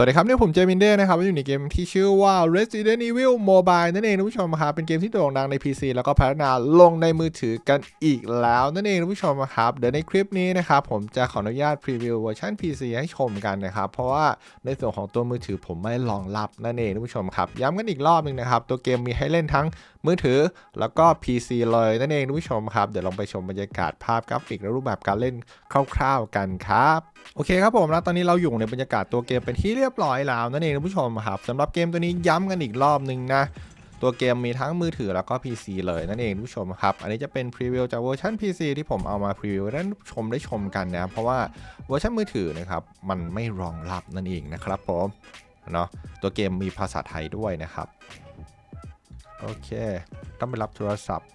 สวัสดีครับนี่ผมเจมินเด้นะครับอยู่ในเกมที่ชื่อว่า Resident Evil Mobile นั่นเองท่านผู้ชมครับเป็นเกมที่โด่งดังใน PC แล้วก็พัฒนาลงในมือถือกันอีกแล้วนั่นเองท่านผู้ชมครับเดี๋ยวในคลิปนี้นะครับผมจะขออนุญาตพรีวิวเวอร์ชัน PC ให้ชมกันนะครับเพราะว่าในส่วนของตัวมือถือผมไม่รองรับนั่นเองท่านผู้ชมครับย้ำกันอีกรอบหนึ่งนะครับตัวเกมมีให้เล่นทั้งมือถือแล้วก็ PC เลยนั่นเองท่านผู้ชมครับเดี๋ยวลองไปชมบรรยากาศภาพกราฟิกและรูปแบบการเล่นคร่าว ๆกันครับโอเคครับผมแล้วตอนนี้เราอยู่ในบรรยากาศตัวเกมเป็นที่เรียบร้อยแล้วนั่นเองท่านผู้ชมครับสำหรับเกมตัวนี้ย้ำกันอีกรอบหนึ่งนะตัวเกมมีทั้งมือถือแล้วก็ PC เลยนั่นเองท่านผู้ชมครับ อันนี้จะเป็นพรีวิวจากเวอร์ชัน PC ที่ผมเอามาพรีวิวให้ท่านผู้ชมได้ชมกันนะ เพราะว่าเวอร์ชันมือถือนะครับมันไม่รองรับนั่นเองนะครับผมเนาะตัวเกมมีภาษาไทยด้วยนะครับ โอเค ต้องไปรับโทรศัพท์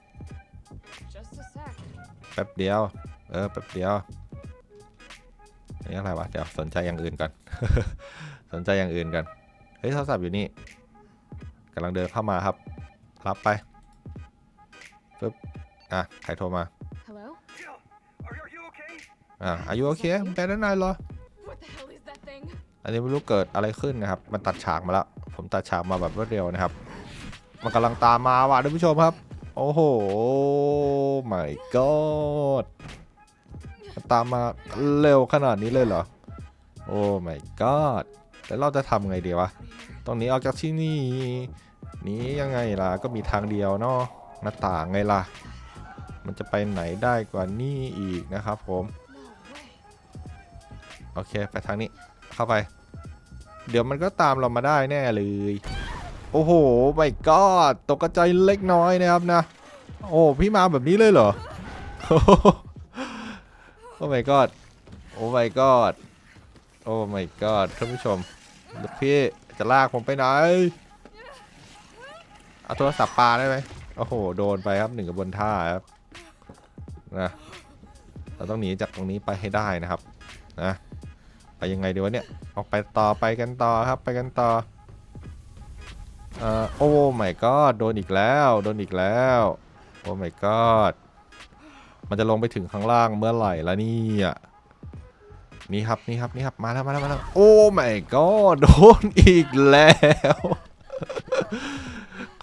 Just a sec. แป๊บเดียว เออแป๊บเดียวอั นนี้อะไรวะ เดี๋ยวสนใจอย่างอื่นก่อน สนใจอย่างอื่นกัน เฮ้ยโทรศัพท์อยู่นี่กำลังเดินเข้ามาครับ รับไปปึ๊บอะใครโทรมา Hello? Jill, are, are you okay? อะอายุโอเคแปลได้นายเหรอ What the hell is that thing? อันนี้ไม่รู้เกิดอะไรขึ้นนะครับ มันตัดฉากมาแล้ว ผมตัดฉากมาแบบรวดเร็วนะครับ มันกำลังตามมาว่ะท่านผู้ชมครับ โอ้โห my god มัน ตามมาเร็วขนาดนี้เลยเหรอ โอ้ my god แล้วเราจะทำไงดีวะ ตรงนี้ออกจากที่นี่หนี้ยังไงล่ะ ก็มีทางเดียวเนาะ หน้าต่างไงล่ะ มันจะไปไหนได้กว่านี่อีกนะครับผม โอเค ไปทางนี้ เข้าไป เดี๋ยวมันก็ตามเรามาได้แน่เลย โอ้โหไม่ก็ตกใจเล็กน้อยนะครับนะ โอ้ พี่มาแบบนี้เลยเหรอ โอ้ my god โอ้ my god โอ้ my god ท่านผู้ชมลูกพี่จะลากผมไปไหน เอาโทรศัพท์ปลาได้ไหมโอ้โห โดนไปครับหนึ่งกับบนท่าครับ นะ เราต้องหนีจากตรงนี้ไปให้ได้นะครับ นะ ไปยังไงดีวะเนี่ย ออกไปต่อไปกันต่อครับ ไปกันต่อเอ่อโอ้ไม่ก็โดนอีกแล้ว โดนอีกแล้ว โอ้ไม่ก็ มันจะลงไปถึงข้างล่างเมื่อไหร่ละเนี่ยนี่ครับนี่ครับนี่ครับมาแล้วมาแล้วมาแล้วโอ้ไม่ก็โดนอีกแล้ว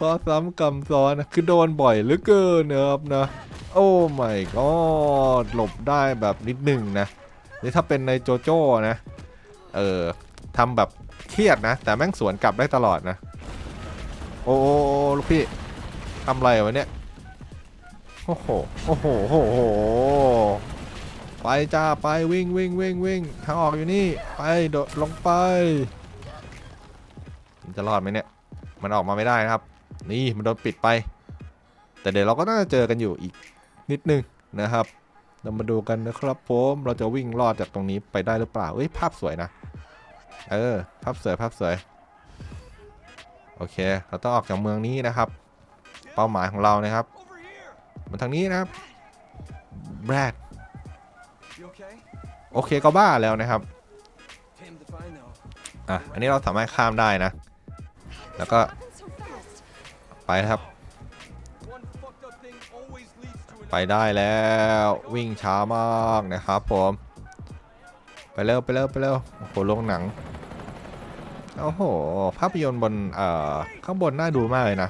ก็ซ้ำกำซ้อนนะคือโดนบ่อยเหลือเกินนะครับนะโอ้ไม่ก็หลบได้แบบนิดหนึ่งนะนี่ถ้าเป็นในโจโจ้นะเออทำแบบเครียดนะ แต่แม่งสวนกลับได้ตลอดนะ โอ้โอ้โอ้ลูกพี่ทำอะไรวะเนี่ย โอ้โห โอ้โหโอ้โห ไปจ้า ไปวิ่งวิ่งวิ่งวิ่งทางออกอยู่นี่ ไปโดดลงไปมันจะรอดไหมเนี่ย มันออกมาไม่ได้นะครับ นี่มันโดนปิดไป แต่เดี๋ยวเราก็น่าจะเจอกันอยู่อีกนิดนึงนะครับ เรามาดูกันนะครับผม เราจะวิ่งรอดจากตรงนี้ไปได้หรือเปล่า เอ้ยภาพสวยนะ เออ ภาพสวยภาพสวย โอเค เราต้องออกจากเมืองนี้นะครับ เป้าหมายของเรานะครับ มันทางนี้นะครับแบรด You okay? โอเคก็บ้าแล้วนะครับ Damn if I know. อะอันนี้เราสามารถข้ามได้นะ แล้วก็ Happened so fast. ไปครับ One fucked up thing always leads to ไป another. ได้แล้ววิ่งช้ามากนะครับผมไปเร็วไปเร็วไปเร็วโอ้โหโรงหนังโอ้โหภาพยนตร์บนเอ่อข้างบนน่าดูมากเลยนะ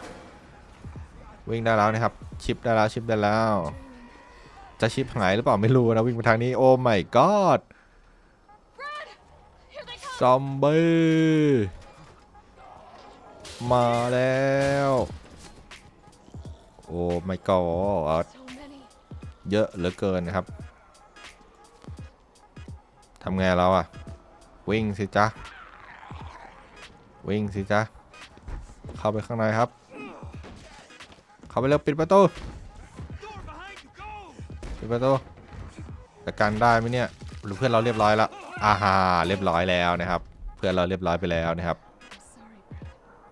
วิ่งได้แล้วนะครับ ชิปได้แล้วชิปได้แล้ว จะชิปหายหรือเปล่าไม่รู้นะวิ่งไปทางนี้โอ้ my god Here they come. ซอมบี้มาแล้ว โอ้ my god So many. เยอะเหลือเกินนะครับทำไงเราอะวิ่งสิจ๊ะวิ่งสิจ๊ะเข้าไปข้างในครับ เข้าไปเร็วปิดประตูปิดประตูจัดการได้ไหมเนี่ยหรือเพื่อนเราเรียบร้อยแล้วอาฮาเรียบร้อยแล้วนะครับ เพื่อนเราเรียบร้อยไปแล้วนะครับ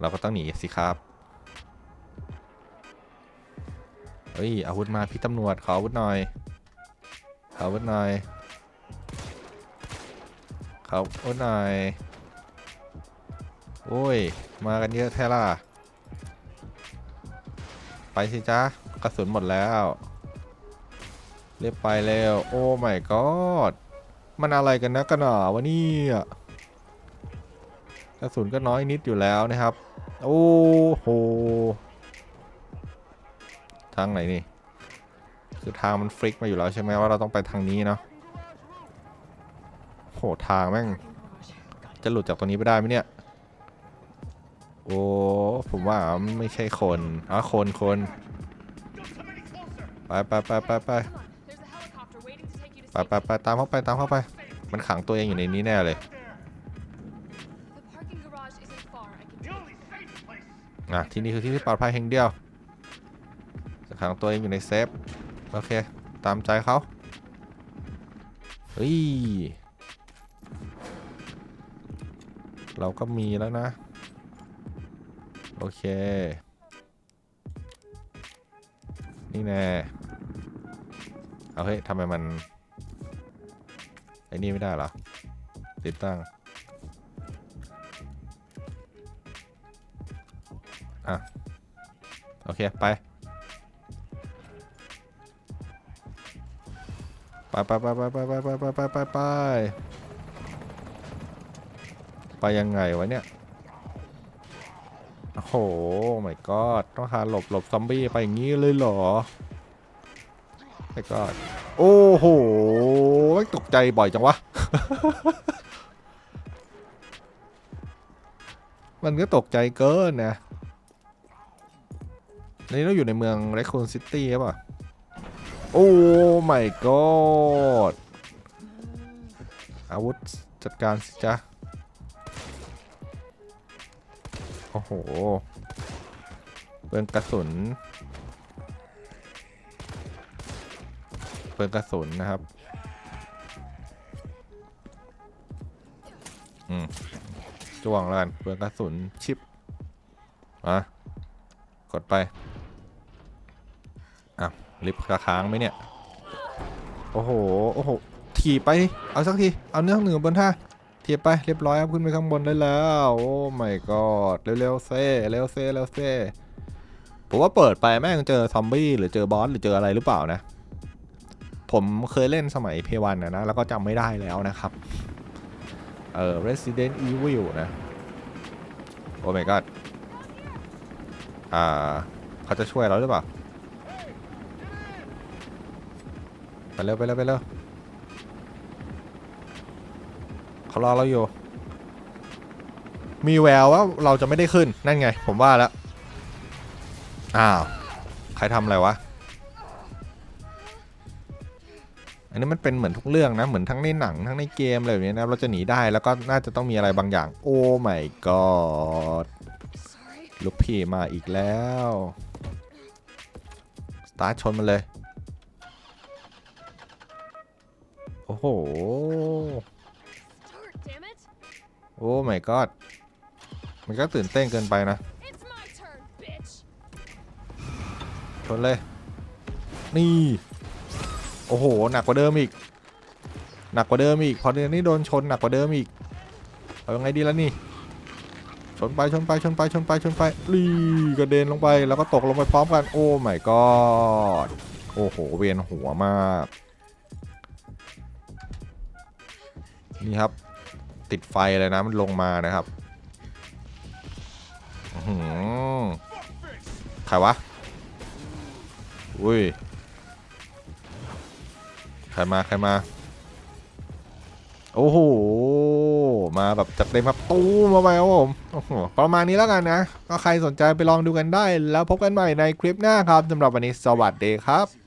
เราก็ต้องหนีสิครับเฮ้ยอาวุธมาพี่ตำรวจขออาวุธหน่อยขออาวุธหน่อยขออาวุธหน่อยโอ้ยมากันเยอะแท้ล่ะ ไปสิจ๊ะกระสุนหมดแล้ว เรียบไปเร็ว โอ้ my god มันอะไรกันนะกันหนาวะนี่กระสุนก็น้อยนิดอยู่แล้วนะครับ โอ้โห ทางไหนนี่ คือทางมันฟลิกมาอยู่แล้วใช่ไหมว่าเราต้องไปทางนี้เนาะโหทางแม่ง จะหลุดจากตรงนี้ไปได้ไหมเนี่ย อ้ ผมว่ามันไม่ใช่คนอ๋อคนคนไปไปไปไปไปไปไปไปตามเข้าไปตามเข้าไป มันขังตัวเองอยู่ในนี้แน่เลยอะที่นี่คือที่ที่ปลอดภัยแห่งเดียวจะขังตัวเองอยู่ในเซฟ โอเค ตามใจเขาเฮ้ย เราก็มีแล้วนะ โอเค นี่แน่เอาเฮ้ยทำไมมันไอ้นี่ไม่ได้หรอ ติดตั้ง อะ โอเค ไป ไปไปไปไปไปไปไปไปไปไปไปยังไงวะเนี่ย โอ้โห my god ต้องหาหลบหลบซอมบี้ไปอย่างนี้เลยเหรอ my god โอ้โหตกใจบ่อยจังวะ มันก็ตกใจเกินนะนนี้เราอยู่ในเมืองเรคคูนซิตี้ใช่ป่ะ โอ้ my god อาวุธจัดการสิจ๊ะ โอ้โหเปลืองกระสุนเปลืองกระสุนนะครับอืมจ้วงแล้วกันเปลืองกระสุนชิปอะกดไปอ้าวลิฟต์ค้างไหมเนี่ย โอ้โห โอ้โห ถีไป เอาสักที เอาเนื้อหนือบนท่า ไปเรียบร้อยครับขึ้นไปข้างบนได้แล้ว โอ้ my god เร็วๆเซ่เร็วเซ่เร็วเซ่ผมว่าเปิดไปแม่งเจอซอมบี้หรือเจอบอสหรือเจออะไรหรือเปล่านะ ผมเคยเล่นสมัยเพวันนะนะแล้วก็จำไม่ได้แล้วนะครับเออ Resident Evil นะ โอ้ my god อ่า เขาจะช่วยเราหรือเปล่า ไปเร็วไปเร็วไปเร็ว เขารอเราอยู่ มีแววว่าเราจะไม่ได้ขึ้นนั่นไง ผมว่าแล้ว อ้าว ใครทำอะไรวะ อันนี้มันเป็นเหมือนทุกเรื่องนะ เหมือนทั้งในหนังทั้งในเกมอะไรแบบนี้นะ เราจะหนีได้แล้วก็น่าจะต้องมีอะไรบางอย่าง โอ้ my god ลูกพี่มาอีกแล้วสตาร์ทชนมันเลย โอ้โห โอ้ my god มันก็ตื่นเต้นเกินไปนะ It's my turn, bitch. ชนเลย นี่ โอ้โห หนักกว่าเดิมอีก หนักกว่าเดิมอีก พอเดือนนี้โดนชนหนักกว่าเดิมอีก เอายังไงดีแล้วนี่ ชนไป ชนไป ชนไป ชนไป ชนไปลีกระเด็นลงไป แล้วก็ตกลงไปพร้อมกัน โอ้ my god โอ้โห เวียนหัวมาก นี่ครับ ติดไฟเลยนะมันลงมานะครับใครวะ อุ้ย ใครมาใครมา โอ้โห มาแบบจัดเต็มครับตู้มมาไปครับผม โอ้โห ประมาณนี้แล้วกันนะ ก็ใครสนใจไปลองดูกันได้ แล้วพบกันใหม่ในคลิปหน้าครับสำหรับวันนี้สวัสดีครับ